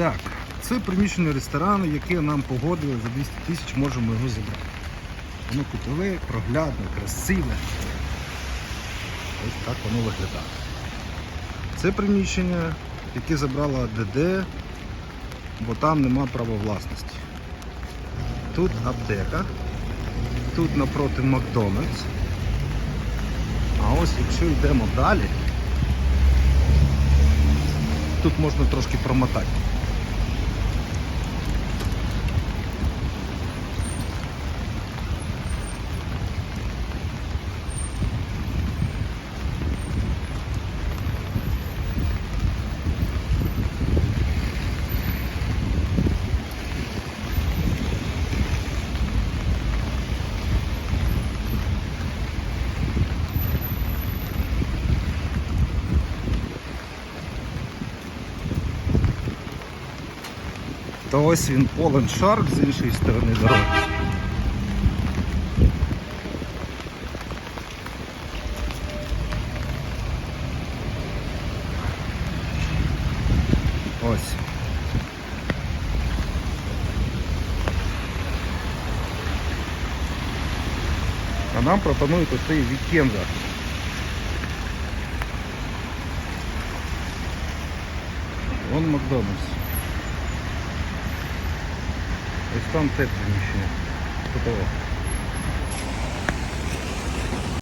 Так, це приміщення ресторану, яке нам погодили за 200 тисяч, можемо його забрати. Воно кутове, проглядне, красиве. Ось так воно виглядає. Це приміщення, яке забрала ДД, бо там нема права власності. Тут аптека, тут напроти Макдональдс. А ось якщо йдемо далі, тут можна трошки промотати. То ось він Poland Shark з іншої сторони дороги. Ось. А нам пропонують оцей вікенда. Вон Макдональдс. stąd tepnie się. To.